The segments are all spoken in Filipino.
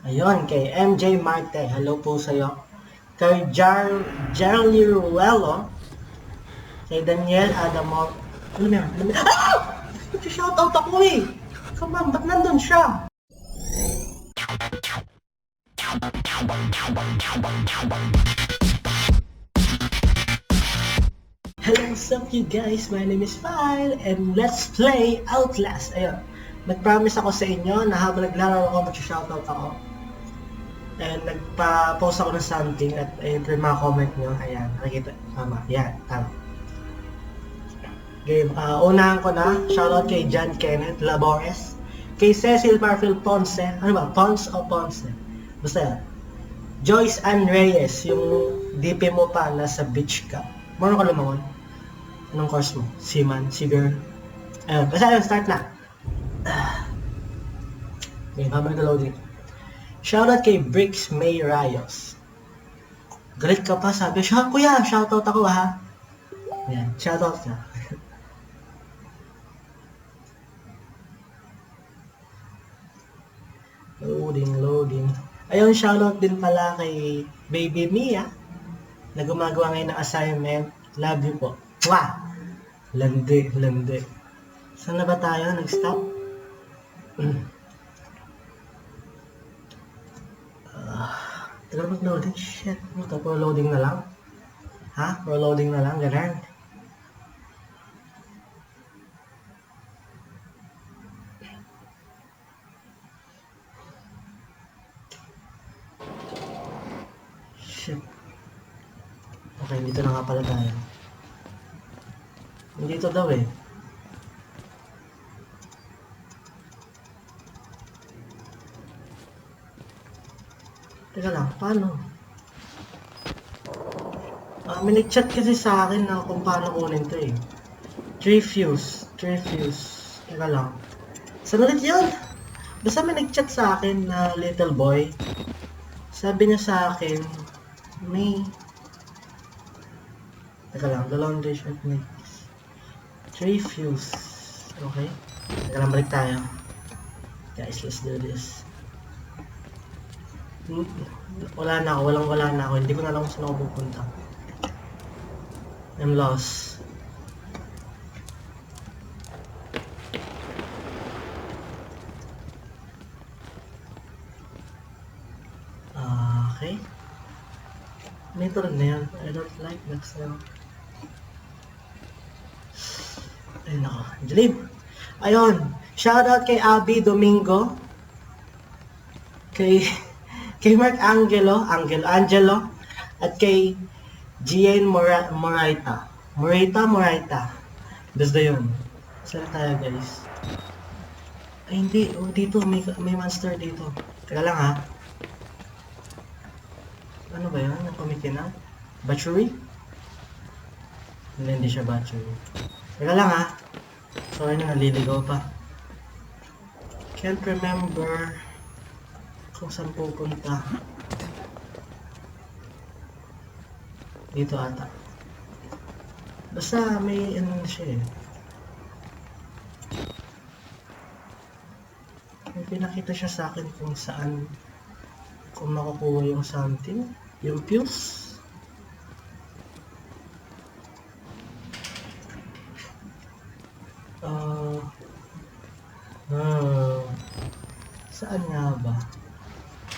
Ayun, kay MJ Marte. Hello po sa'yo. Kay Jar Jerly Ruelo. Kay Daniel Adamo. Ano mo yan? Ano mo yan? Ah! Shoutout ako eh! Come on, ba't nandun siya? Hello, what's up you guys? My name is File and let's play Outlast. Ayun, nag-promise ako sa inyo na habang naglalaro ako, mag-shoutout ako. And nagpa-post ako ng something at ayun po mga comment nyo. Ayan, nakikita. Tama, yan, tama. Game, uh, unahan ko na. Shoutout kay John Kenneth Labores. Kay Cecil Marfil Ponce. Ano ba? Ponce o Ponce? Basta yan. Joyce Ann Reyes, yung DP mo pa nasa beach ka. Marunong ka lumangon? Anong course mo? Seaman? Seager? Ayun, basta yun, start na. Okay, habang nag-loading. Shoutout kay Bricks May Rayos. Galit ka pa, sabi siya, Kuya, shoutout ako ha. Yan, shoutout ka. Loading, loading. Ayun, shoutout din pala kay Baby Mia na gumagawa ngayon ng assignment. Love you po. Wah! Landi, landi. Saan na ba tayo? Nag-stop? Mm. Ah, tagal mag-loading. Shit. Ano to? Pro loading na lang? Ha? Pro loading na lang? Ganun. Shit. Okay, dito na nga pala tayo. Dito daw eh. Teka lang, paano? Ah, may nag-chat kasi sa akin na kung paano kunin to eh. Three fuse. Three fuse. Teka lang. Saan ulit yun? Basta may nag-chat sa akin na little boy. Sabi niya sa akin, may... Teka lang, the laundry shop needs. Three fuse. Okay? Teka lang, balik tayo. Guys, let's do this. Wala na ako, walang wala na ako. Hindi ko na alam kung saan ako pupunta. I'm lost. Ah, Okay. Rin na yan. I don't like that sound. Ayun ako. Dilim. Ayun. Shoutout kay Abby Domingo. Kay kay Mark Angelo, Angelo, Angelo, at kay Gian Mora, Moraita. Moraita, Moraita. Basta yun. Saan tayo guys? Ay hindi, oh, dito, may, may monster dito. Teka lang ha. Ano ba yun? Ang kumikinang? Battery? Hindi, hindi siya battery. Teka lang ha. Sorry na, naliligaw pa. Can't remember kung saan pupunta. Dito ata. Basta may ano siya eh. May pinakita siya sa akin kung saan kung makukuha yung something. Yung fuse. Ah. ah. Saan nga ba?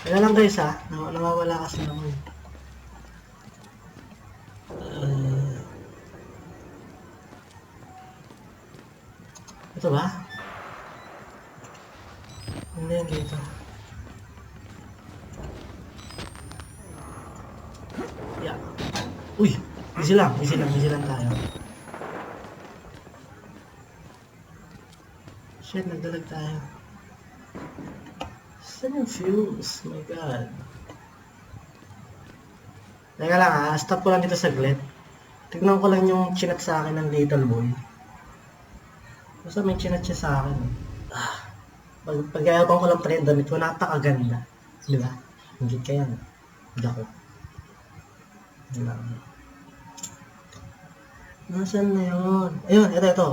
Kaya lang guys ha, Naw nawawala kasi eh. Uh, ito ba? Hindi yan dito. Yeah. Uy! Easy lang, easy lang, easy lang tayo. Shit, nagdalag tayo. Fuse? My God. Teka lang ha, stop ko lang dito saglit. Tignan ko lang yung chinat sa akin ng little boy. Basta may chinat siya sa akin. eh. Ah, pag, pag-ayabang ko lang yung damit ko, napakaganda. Di ba? Hindi kaya. Hindi ako. Wala. Nasaan na yun? Ayun, ito, ito.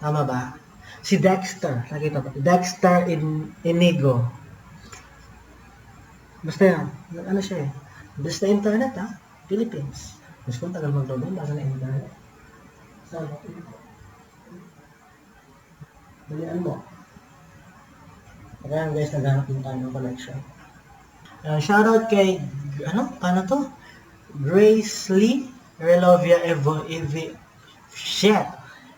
Tama ba? Si Dexter. Nakita ba? Dexter in Inigo. Basta yan. Ano siya eh. Na internet ha. Philippines. Mas kung tagal mag-load yun, basta na internet. Saan? Dalian mo. Kaya guys, naghanap din tayo ng connection. Uh, shoutout kay, ano, paano to? Grace Lee Relovia Evo, Evi, shit.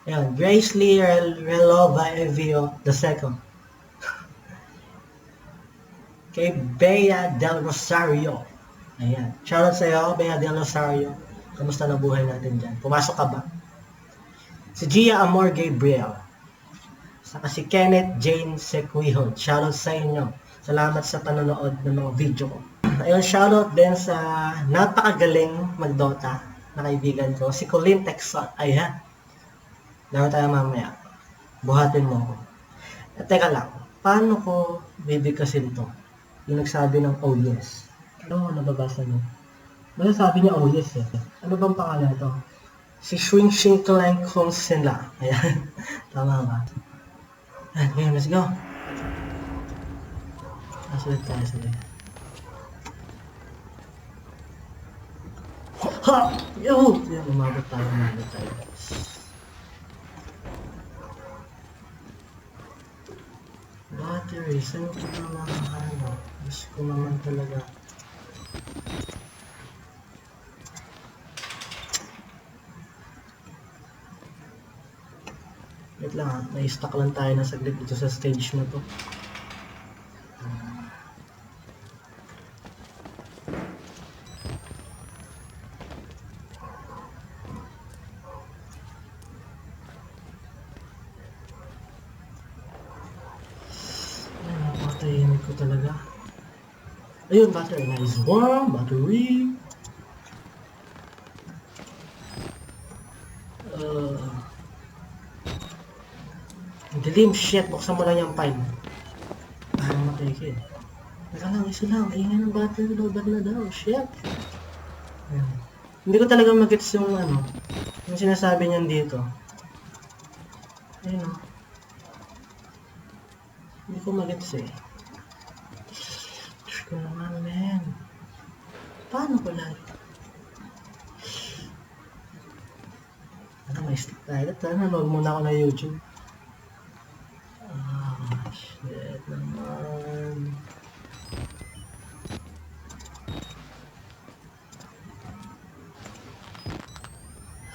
Ayan, Grace Lee Rel, Relova Evio the second. Kay Bea Del Rosario. Ayan. Shoutout sa iyo, Bea Del Rosario. Kamusta na buhay natin dyan? Pumasok ka ba? Si Gia Amor Gabriel. Saka si Kenneth Jane Sequihon. Shoutout sa inyo. Salamat sa panonood ng mga video ko. Ayun, shoutout din sa napakagaling magdota na kaibigan ko, si Colin Texot. Ayan. Laro tayo mamaya. Buhatin mo ako. At teka lang, paano ko bibigkasin to? Yung nagsabi ng oh yes. Ano nababasa niyo? Basta sabi niya oh yes eh. Ano bang pangalan to? Si Swing Shing Klang Kong Sila. Ayan. Tama ba? Ayan, ngayon, let's go. Ah, sulit tayo, sulit. Ha! Yo! Yan, umabot tayo, umabot tayo. Battery, saan ko na makakaano? Gusto ko naman talaga. Wait lang ha, na-stuck lang tayo na saglit dito sa stage na to. Ay, napakatahimik ko talaga. Ayun, battery. Nice one, battery. Uh, ang dilim, shit. Buksan mo lang yung pine. Ayaw matake eh. Teka lang, isa lang. Ingay ng battery. Lobat na daw. Shit. Ayun. Hindi ko talaga magets yung ano, yung sinasabi niyan dito. Ayun o. Hindi ko magets eh. Ko naman, men. Paano ko lang? Ano, may stick tayo. Ito, nanood muna ako na YouTube. Ah, shit naman.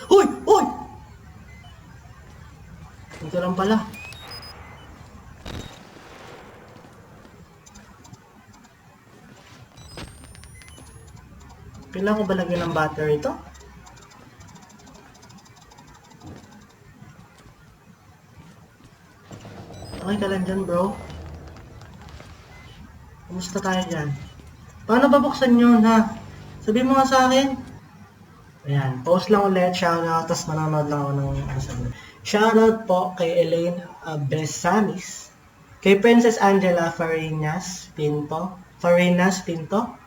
Uy! Uy! Ito lang pala. Kailangan ko ba lagyan ng battery ito? Okay ka lang dyan, bro. Kumusta tayo dyan? Paano babuksan yun, ha? Sabi mo nga sa akin. Ayan, post lang ulit, shoutout, tapos manonood lang ako ng ano sabi. Shoutout po kay Elaine Besamis, kay Princess Angela Farinas Pinto, Farinas Pinto,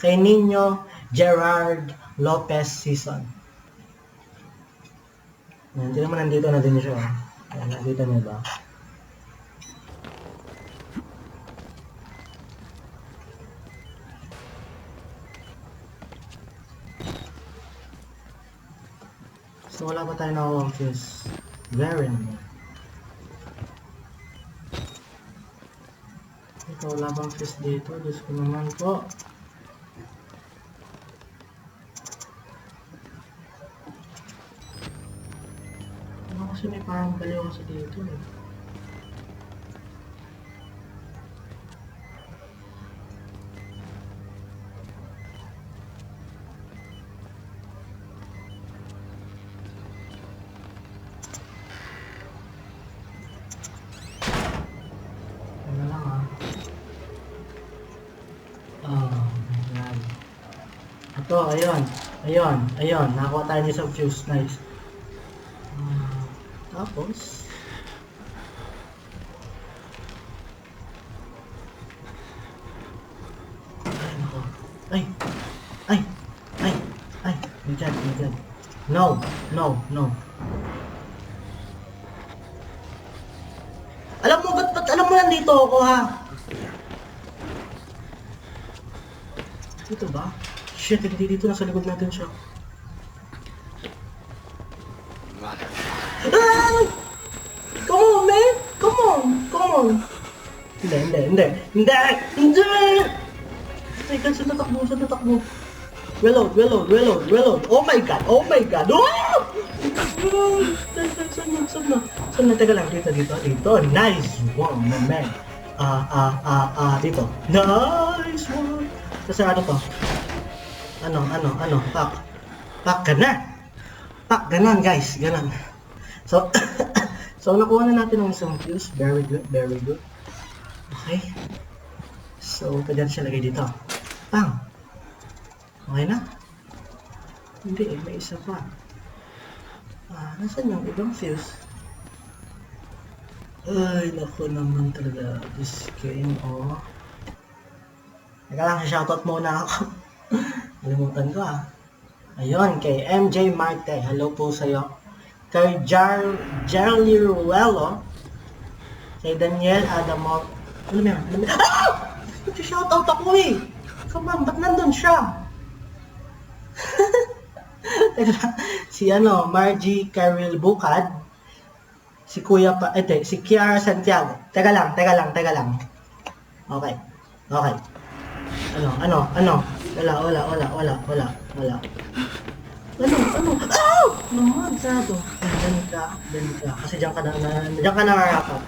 kay Nino Gerard Lopez Season. Ayan, hindi naman nandito na din siya. oh. Ayan, nandito niya ba? So wala pa tayo na-confuse. Very nice. Ito wala bang fuse dito. Diyos ko naman po. Kasi may parang baliw kasi dito eh. Ano ah. Ayan. Ito, ayun. Ayun, ayun. Nakakuha tayo niya sa fuse. Nice. Tapos, ay, nako. Ay, ay, ay, ay, nandiyan, nandiyan. No, no, no. Alam mo, ba't, ba't alam mo nandito ako ha? Dito ba? Shit, hindi dito. Nasa likod natin siya. Ah! Come on, man! Come on! Come on! Hindi, hindi, hindi. Hindi! Hindi! God, saan natakbo? Saan natakbo? Reload, reload, reload, reload. Oh my God! Oh my God! Oh! Saan, na? Saan na? Saan na? Teka lang. Dito, dito, dito. Nice one, my man. Ah, ah, ah, ah, dito. Nice one. Kasi ano to? Ano, ano, ano? Pak. Pak ka na. Pak, ganon guys. Ganon. So, so nakuha na natin ng isang fuse. Very good, very good. Okay. So, pwede siya lagay dito. Pang. Okay na? Hindi eh, may isa pa. Ah, nasan yung ibang fuse? Ay, naku naman talaga. This game, oh. Teka lang, shoutout muna ako. Nalimutan ko ah. Ayun, kay MJ Marte. Hello po sa'yo. Kay Jar Jarly Ruelo. Kay Daniel Adamo. Alam mo yan? Alam mo yan? Ah! Shoutout ako eh! Come on, ba't nandun siya? Teka si ano, Margie Caril Bukad. Si Kuya pa, ete, si Kiara Santiago. Teka lang, teka lang, teka lang. Okay. Okay. Ano, ano, ano? Wala, wala, wala, wala, wala, wala. Ano, ano? Oh! Naman, sado. Diyan ka, diyan ka. Kasi diyan ka na, diyan ka nangarapap.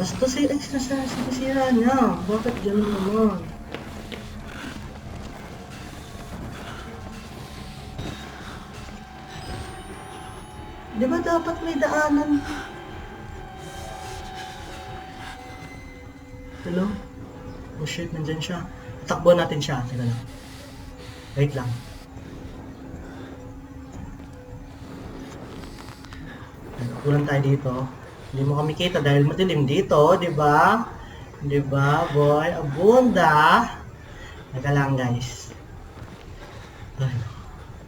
Basta si X na sa sinisira niya. Bakit diyan naman? Di ba dapat may daanan? Hello? Oh shit, nandyan siya. Takbo natin siya. Teka lang. Wait lang. Kulang tayo dito. Hindi mo kami kita dahil matilim dito, di ba? Di ba, boy? Abunda! Teka lang, guys. Ay,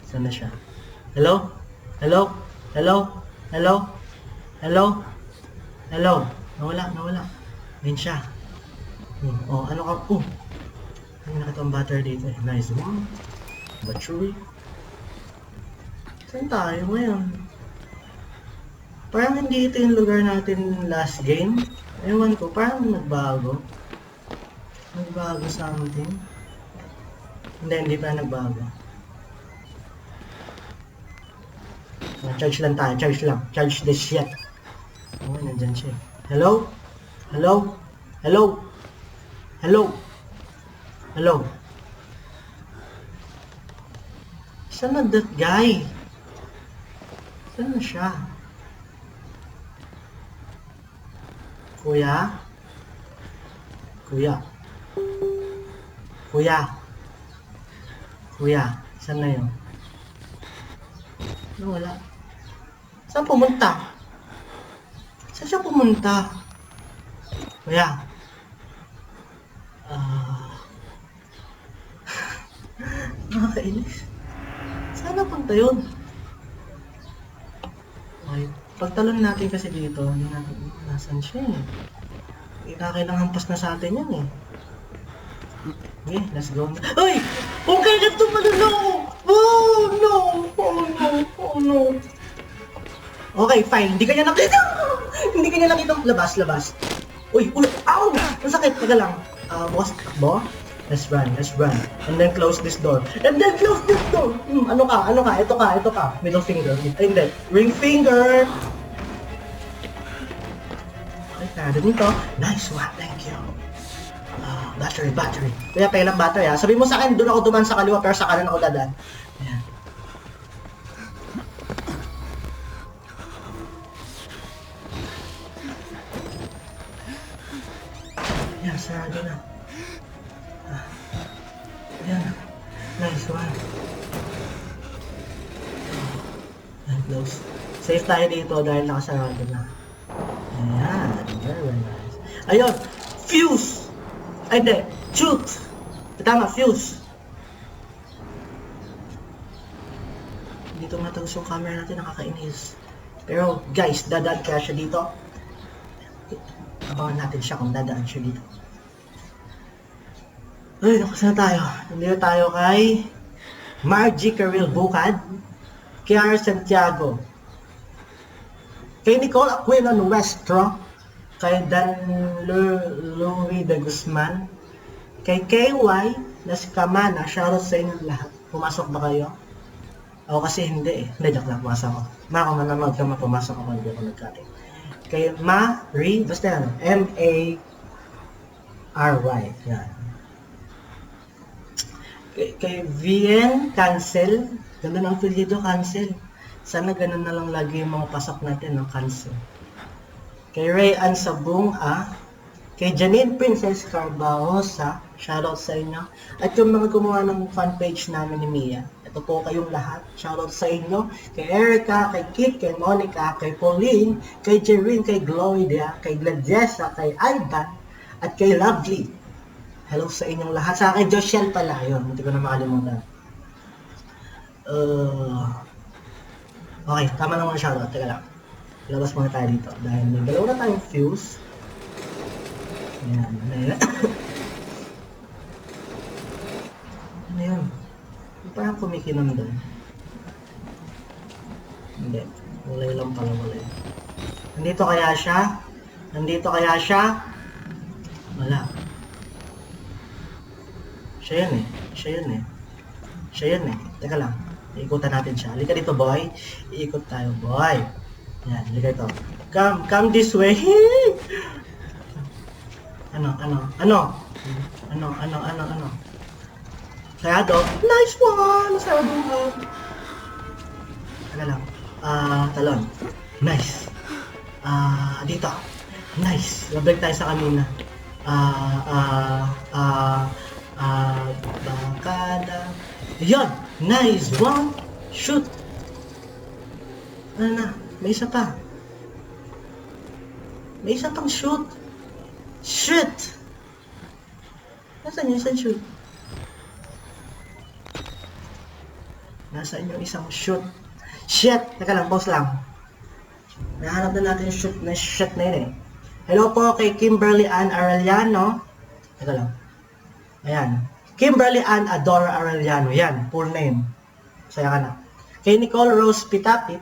saan na siya? Hello? Hello? Hello? Hello? Hello? Hello? Nawala, nawala. Ayun siya. Hmm. Oh, ano ka? Oh! May nakita ang battery dito. Nice one. Battery. Saan tayo ngayon? Parang hindi ito yung lugar natin last game. Ewan ko, parang nagbago. Nagbago something. Hindi, hindi pa nagbago. Ah, Charge lang tayo, charge lang. Charge the shit. Oh, nandyan siya. Hello? Hello? Hello? Hello? Hello? Saan na that guy? Saan na siya? Kuya? Kuya? Kuya? Kuya? Saan na yun? Nawala. Saan pumunta? Saan siya pumunta? Kuya? Ah... Nakakainis. Saan napunta yun? Okay. Pagtalon natin kasi dito, hindi natin, nasan siya eh. Ikakailang hampas na sa atin yan eh. Okay, let's go. Ay! Okay, do pala no! Oh no! Oh no! Oh no! Okay, fine. Hindi kanya nakita! Hindi kanya nakita. Labas, labas. Uy, uy! Ow! Ang sakit. Taga lang. Ah, bukas takbo. Let's run, let's run. And then close this door. And then close this door! Hmm, ano ka? Ano ka? Ito ka, ito ka. Middle finger. Ay, hindi. Ring finger! Okay, kaya dito. Nice one, thank you. Ah, battery, battery. Kuya, pailang battery ha. Sabi mo sa akin, doon ako duman sa kaliwa, pero sa kanan ako dadan. Ayan. Ayan, sarado na. Nice one. Ah. And close. Safe tayo dito dahil nakasarado na. Ayan. Very, nice. Ayun! Fuse! Ay, hindi. Shoot! Tama, fuse. Dito matagas yung camera natin, nakakainis. Pero, guys, dadaan kaya siya dito. Abangan natin siya kung dadaan siya dito. Ay, naku, saan tayo? Nandito tayo kay Margie Caril Bucad, Kiara Santiago, kay Nicole Aquino Nuestro, kay Dan Louis de Guzman, kay KY na si Kamana, shoutout sa inyo lahat. Pumasok ba kayo? Ako kasi hindi eh. Hindi, joke lang, pumasok ako. Ma, kung manamag ka, ma, pumasok ako, hindi ako nagkating. Kay Ma-Ri, basta yan, M-A-R-Y, yan. Kay, kay VN Cancel, ganda ng apelyido Cancel. Sana ganun na lang lagi yung mga pasok natin ng Cancel. Kay Ray Ann Sabung, ah. Kay Janine Princess Carbaosa, shoutout sa inyo. At yung mga gumawa ng fan page namin ni Mia, ito po kayong lahat, shoutout sa inyo. Kay Erica, kay Kit, kay Monica, kay Pauline, kay Jerine, kay Gloria, kay Gladiesa, kay Ivan, at kay Lovely. Hello sa inyong lahat. Sa akin, Joshel pala. Yun, hindi ko na makalimutan. Uh, okay, tama naman shoutout. Teka lang. Labas muna tayo dito. Dahil may dalawa na tayong fuse. Ayan. Ayan. ano yun? Parang kumikinom doon. Hindi. Walay lang pala walay. Nandito kaya siya? Nandito kaya siya? Wala. Siya yun eh. Siya yun eh. Siya yun eh. Teka lang. Iikutan natin siya. Halika dito, boy. Iikot tayo, boy. Yan, halika dito. Come, come this way. ano, ano, ano? Ano, ano, ano, ano? Sayado. Nice one! Sayado ka. Teka lang. Ah, talon. Nice. Ah, dito. Nice. Babalik tayo sa kanina. Ah, ah, ah, ah, bakala. Yan! Nice one! Shoot! Ano na? May isa pa. May isa pang shoot. Shoot! Nasaan yung isang shoot? Nasaan yung isang shoot? Shit! Teka lang, pause lang. Nahanap na natin yung shoot na shit na yun eh. Hello po kay Kimberly Ann Arellano. Teka lang. Ayan. Kimberly Ann Adora Arellano. Yan, full name. Saya ka na. Kay Nicole Rose Pitapit,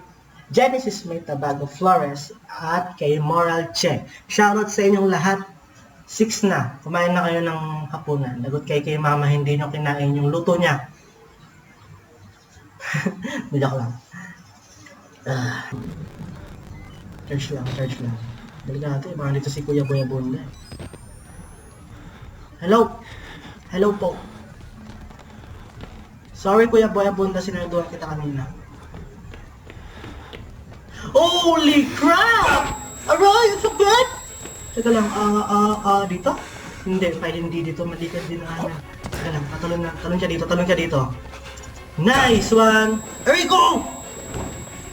Genesis May Tabago Flores, at kay Moral Che. Shoutout sa inyong lahat. Six na. Kumain na kayo ng hapunan. Lagot kay kay mama, hindi nyo kinain yung luto niya. Joke lang. Ah. Church lang, church lang. Balik natin, baka dito si Kuya Boya Bunda. Hello? Hello po. Sorry Kuya Boya Bunda, sinarduhan kita kanina. Holy crap! Aray, it's so good! Teka lang, ah, ah, ah, dito? Hindi, pwede hindi dito, malikad din ang amin. Teka lang, talon na, talon siya dito, talon siya dito. Nice one! Erico!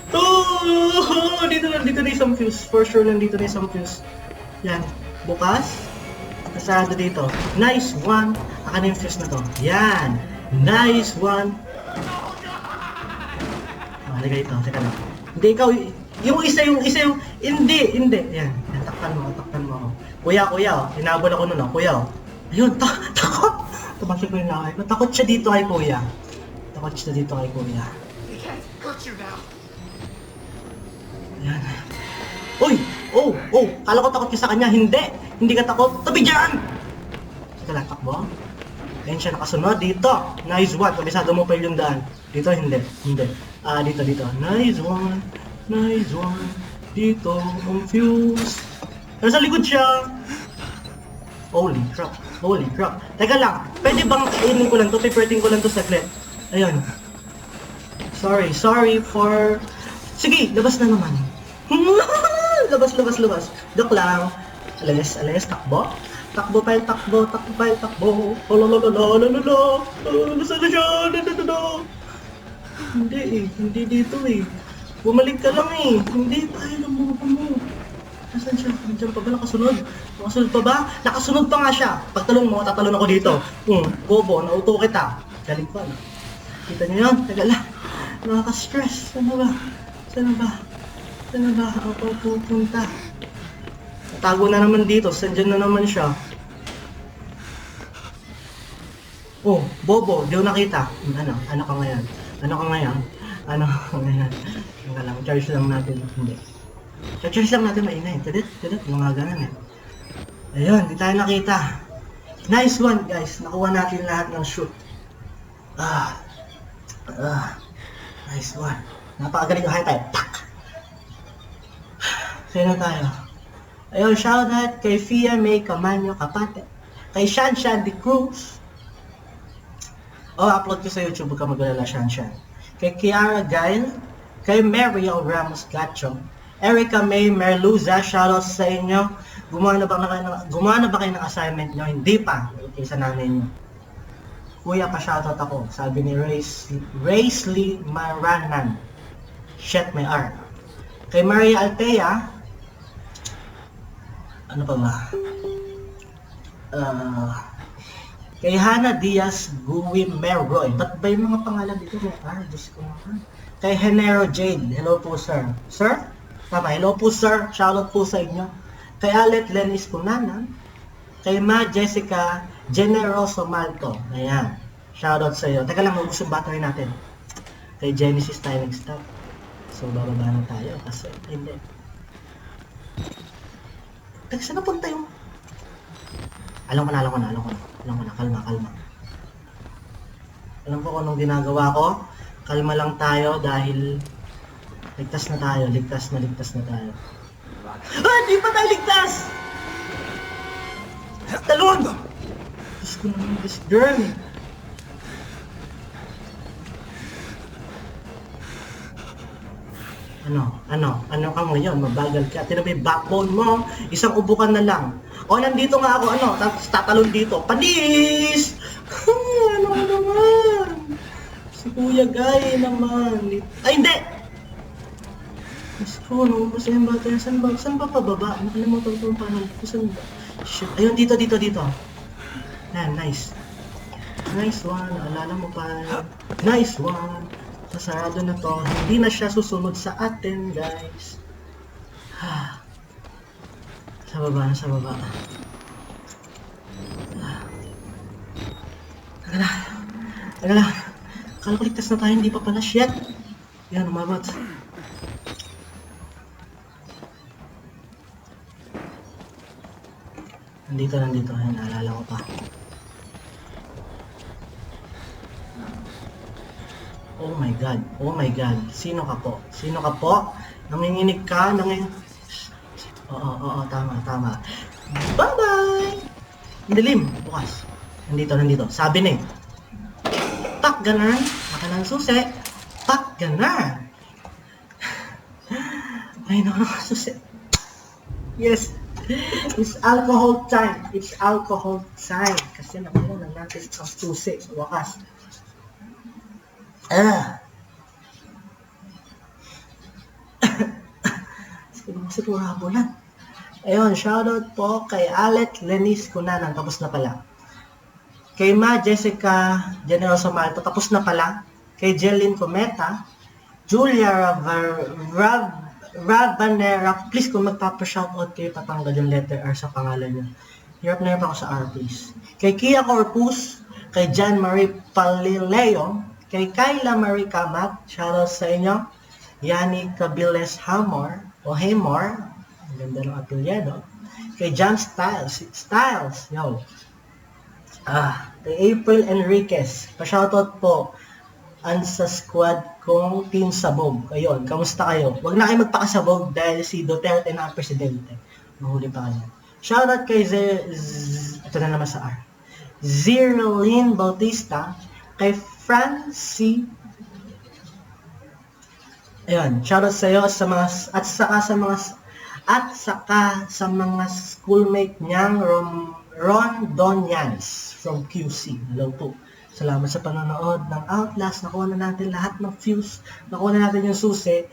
Oh, dito na, dito na isang fuse. For sure lang dito na isang fuse. Yan. Bukas. Kasado dito. Nice one. Aka na yung fuse na to. Yan. Nice one. Oh, halika dito. Teka lang. Hindi ikaw, yung isa, yung isa, yung, hindi, hindi. Yan. Yan, takpan mo, takpan mo. Kuya, kuya, oh. Hinabol ako nun, oh. Kuya, oh. Ayun, ta takot. Tumakit ko yung lakay ko. Takot siya dito kay kuya. Takot siya dito kay kuya. He can't hurt you now. Yan. Oh! Oh! Kala ko takot ka sa kanya. Hindi! Hindi ka takot. Tabi dyan! Sige lang, takbo. Ayun siya nakasunod. Dito! Nice one. Kabisado mo pa yung daan. Dito, hindi. Hindi. Ah, dito, dito. Nice one. Nice one. Dito, confused. Nasa likod siya. Holy crap. Holy crap. Teka lang. Pwede bang kainin ko lang to? Piperting ko lang to saglit. Ayun. Sorry. Sorry for... Sige, labas na naman. labas, labas, labas. Joke lang. Alis, alis, takbo. Takbo pa yung takbo, takbo pa yung takbo. Oh, la la la la. Oh, Nasaan na siya? Hindi eh, eh. Bumalik ka lang eh. Hindi, tayo ng buka mo. Nasaan siya? Nandiyan pa ba? Nakasunod? Nakasunod pa ba? Nakasunod pa nga siya. Pagtalon mo, tatalon ako dito. Hmm, bobo, nauto kita. Galing pa, no? Kita niyo yun? Taga lang. Nakaka-stress. Na ba? Saan ba? Saan ba ako pupunta? Tago na naman dito. Sandyan na naman siya. Oh, Bobo, di ko nakita. Ano? Ano ka ngayon? Ano ka ngayon? Ano ka ngayon? Teka lang, charge lang natin. Hindi. Charge lang natin maingay. Tidit, tidit, mga ganun eh. Ayun, di tayo nakita. Nice one, guys. Nakuha natin lahat ng shoot. Ah. Ah. Nice one. Napakagaling yung high five. Sino tayo? Ayun, shoutout kay Fia May Camanyo Kapate. Kay Shan Shan De Cruz. Oh, upload ko sa YouTube, ka magalala, Shan Shan. Kay Kiara Gail. Kay Mariel Ramos Gacho. Erica May Merluza, shoutout sa inyo. Gumawa na ba, na gumawa na ba kayo ng assignment nyo? Hindi pa. Okay, sa nanay nyo. Kuya, pa-shoutout ako. Sabi ni Lee Maranan. Shit, may R. Kay Maria Altea, ano pa ba? Ah, kay Hana Diaz Gui Meroy. Ba't ba yung mga pangalan dito R? Diyos ko naman. Kay Henero Jade. Hello po, sir. Sir? Tama, hello po, sir. Shoutout po sa inyo. Kay Alet Lenis Kunanan. Kay Ma Jessica Generoso Malto. Ayan. Shoutout sa iyo. Teka lang, maubos yung battery natin. Kay Genesis Styling Stuff. So, bababa na tayo kasi hindi. Teka, saan napunta yung... Alam ko na, alam ko na, alam ko na. Alam ko na, kalma, kalma. Alam ko kung anong ginagawa ko. Kalma lang tayo dahil ligtas na tayo, ligtas na ligtas na tayo. Ah, di pa tayo ligtas! Talon! Diyos ko naman, this girl. Ano? Ano? Ano ka ngayon? Mabagal ka. Tino ba yung backbone mo? Isang ubukan na lang. O, nandito nga ako. Ano? Tapos tatalon dito. Panis! ano ka naman? Si Kuya Guy naman. Ay, hindi! Diyos ko, naubos na yung bata. Saan ba? Saan ba pababa? Nakalimutan ko paano. Saan ba? Shit. Ayun, dito, dito, dito. Yan, nice. Nice one. Naalala mo pa. Nice one. Masarado na to. Hindi na siya susunod sa atin, guys. sa baba na, sa baba. Taga na. Taga na. Akala ko ligtas na tayo, hindi pa pala. Shit. Yan, umabot. Nandito, nandito. Yan, naalala ko pa. Oh my God. Oh my God. Sino ka po? Sino ka po? Nanginginig ka? Nanging... Oo, oo, oo. Tama, tama. Bye-bye! Dilim. Bukas. Nandito, nandito. Sabi ni. Pak ganan. Maka ng susi. Pak ganan. Ay, no, no, susi. Yes. It's alcohol time. It's alcohol time. Kasi nakuha na natin ang susi sa wakas. Ah. Siguro sigurado lang. Ayun, shoutout po kay Alet Lenis Kunanan. Tapos na pala. Kay Ma Jessica Generoso Malto. Tapos na pala. Kay Jeline Cometa. Julia Ravar, Rav, Ravanera. Please, kung magpapa-shoutout kayo, patanggal yung letter R sa pangalan niyo. Hirap na hirap ako sa R, please. Kay Kia Corpus. Kay John Marie Palileo kay Kyla Marie Kamat, shoutout sa inyo. Yani Cabiles Hamor, o Hamor, ang ganda ng apelyado. Kay John Styles, Styles, yo. Ah, kay April Enriquez, pa-shoutout po. An sa squad kong Team Sabog. Ayun, kamusta kayo? Huwag na kayo magpakasabog dahil si Duterte na ang presidente. Mahuli pa kayo. Shoutout kay Z... Z ito na naman sa R. Zerlyn Bautista, kay Francie Ayun, shoutout sa iyo sa mga at saka sa mga at saka sa mga schoolmate niyang Ron, Ron Donians from QC. Hello po. Salamat sa panonood ng Outlast. Nakuha na natin lahat ng views. Nakuha na natin yung susi.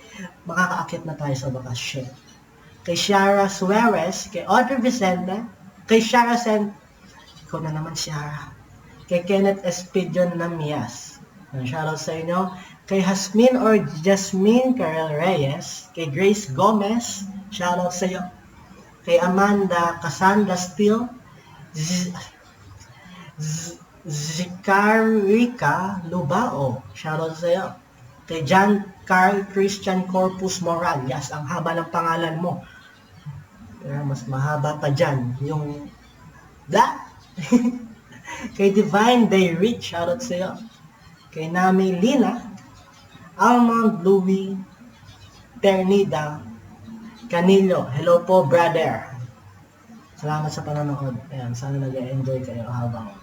Makakaakit na tayo sa bakas. Shit. Kay Shara Suarez, kay Audrey Vicente, kay Shara Sen... Ikaw na naman, Shara kay Kenneth Espidion Namias. Shoutout sa inyo. Kay Hasmin or Jasmine Carol Reyes. Kay Grace Gomez. Shoutout sa iyo. Kay Amanda Cassandra Steele. Z- Z- Zikarika Lubao. Shoutout sa iyo. Kay John Carl Christian Corpus Moral. Yes, ang haba ng pangalan mo. Kaya mas mahaba pa dyan. Yung Bla. Kay Divine Day Rich. Shoutout sa iyo. Kay Nami Lina. Almond Louie. Ternida. Canillo. Hello po, brother. Salamat sa panonood. Ayan, sana nag-enjoy kayo habang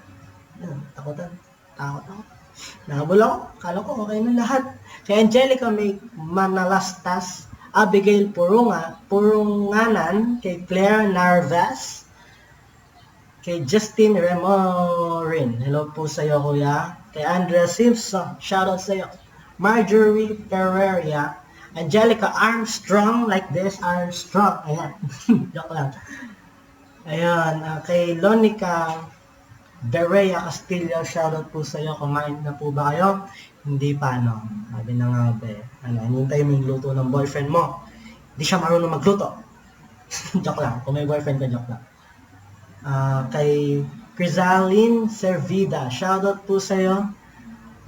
Ayan, takotan. Takot ako. Nahabol ako. Kala ko okay na lahat. Kay Angelica May Manalastas, Abigail Purunga, Purunganan, kay Claire Narvas, kay Justin Remorin. Hello po sa iyo, kuya. Kay Andrea Simpson. Shoutout sa iyo. Marjorie Pereira. Angelica Armstrong, like this, Armstrong. Ayan. Joke lang. Ayan, ah, kay Lonica Berea Castillo, shoutout po sa iyo. Kumain na po ba kayo? Hindi pa, no? Sabi na nga ba eh. Ano, hinintay mo yung luto ng boyfriend mo. Hindi siya marunong magluto. joke lang. Kung may boyfriend ka, joke lang. Ah, kay Crisaline Servida, shoutout po sa iyo.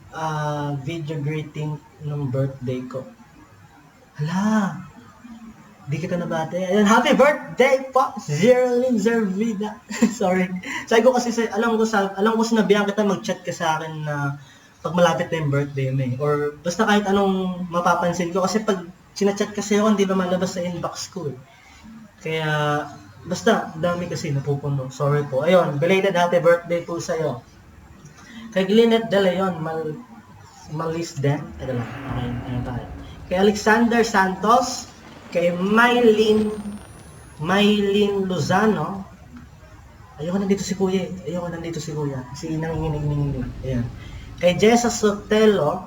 Ah, video greeting ng birthday ko. Hala, Di kita nabate. Ayan, happy birthday po! Zerlin Zervida. Sorry. Sabi ko kasi, alam ko sa, alam ko sinabihan kita mag-chat ka sa akin na pag malapit na yung birthday mo eh. Or basta kahit anong mapapansin ko. Kasi pag sinachat kasi ako, hindi na malabas sa inbox ko eh. Kaya, basta, dami kasi napupuno. Sorry po. Ayun, belated happy birthday po sa'yo. Kay Glynette De Leon, mal, malis din. Teka lang. Okay, ayun tayo. Kay Alexander Santos, kay Mylene Mylene Lozano ayoko nandito si kuya eh. ayoko nandito si kuya si nanginginig-ninginig ayan kay Jessa Sotelo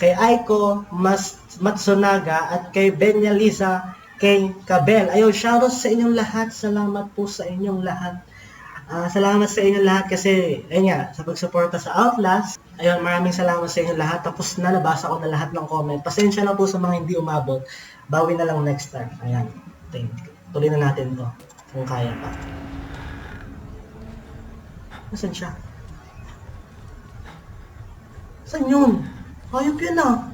kay Aiko Mas Matsunaga at kay Benya Lisa kay Kabel ayun shoutout sa inyong lahat salamat po sa inyong lahat Ah, salamat sa inyong lahat kasi, ayun nga, sa pagsuporta sa Outlast. Ayun, maraming salamat sa inyong lahat. Tapos na, nabasa ko na lahat ng comment. Pasensya na po sa mga hindi umabot. Bawi na lang next time. Ayan. Thank you. Tuloy na natin to. Kung kaya pa. Nasaan siya? Saan yun? Hayop yan ah.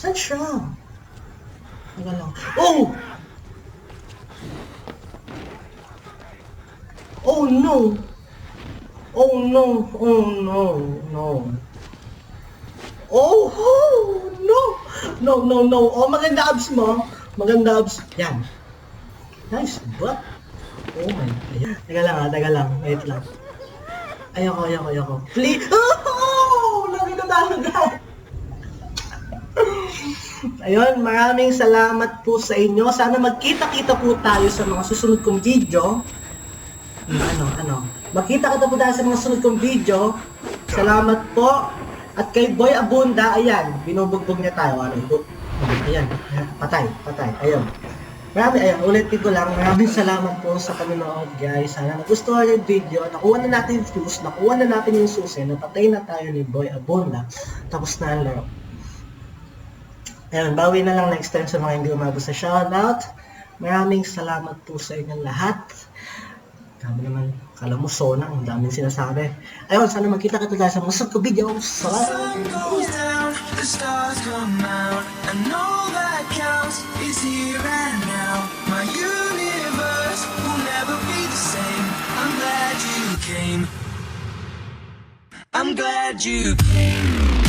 Saan siya? Teka lang. Oh! Oh no! Oh no! Oh no! No! Oh! no! No, no, no! Oh, maganda abs mo! Maganda abs. Yan. Nice butt. Oh my God. Teka lang ha, teka lang. Wait lang. Ayoko, ayoko, ayoko. Please! Oh! Lagi na talaga! Ayun, maraming salamat po sa inyo. Sana magkita-kita po tayo sa mga susunod kong video. Ano, ano. Magkita-kita po tayo sa mga susunod kong video. Salamat po. At kay Boy Abunda, ayan, binubugbog niya tayo. Ano, ito? Ayan, patay, patay. Ayun. Marami, ayan, ulitin ko lang. Maraming salamat po sa panonood, guys. Sana nagustuhan yung video. Nakuha na natin yung views, nakuha na natin yung susi. Napatay na tayo ni Boy Abunda. Tapos na ang laro. Ayan, bawi na lang next time sa mga hindi umabot sa shoutout. Maraming salamat po sa inyong lahat. Dami naman, kala mo sona, ang daming sinasabi. Ayun, sana magkita ka tayo sa musod ko video. Salamat! I'm glad you came.